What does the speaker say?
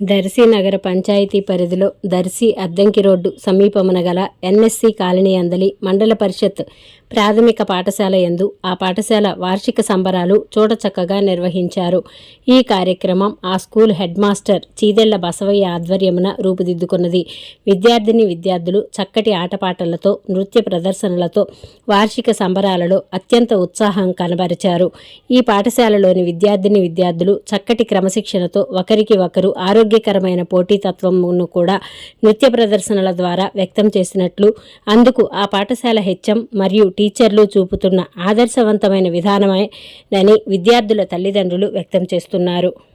దర్శి నగర పంచాయతీ పరిధిలో దర్శి అద్దంకి రోడ్డు సమీపమున గల ఎన్ఎస్సి కాలనీ అందలి మండల పరిషత్ ప్రాథమిక పాఠశాల యందు ఆ పాఠశాల వార్షిక సంబరాలు చూడచక్కగా నిర్వహించారు. ఈ కార్యక్రమం ఆ school head master Chidella Basavayya ఆధ్వర్యమున రూపుదిద్దుకున్నది. విద్యార్థిని విద్యార్థులు చక్కటి ఆటపాటలతో నృత్య ప్రదర్శనలతో వార్షిక సంబరాలలో అత్యంత ఉత్సాహం కనబరిచారు. ఈ పాఠశాలలోని విద్యార్థిని విద్యార్థులు చక్కటి క్రమశిక్షణతో ఒకరికి ఒకరు ఆరోగ్యకరమైన పోటీతత్వమును కూడా నృత్య ప్రదర్శనల ద్వారా వ్యక్తం చేసినట్లు అందుకు ఆ పాఠశాల హెచ్ఎం మరియు టీచర్లు చూపుతున్న ఆదర్శవంతమైన విధానమేనని విద్యార్థుల తల్లిదండ్రులు వ్యక్తం చేస్తున్నారు.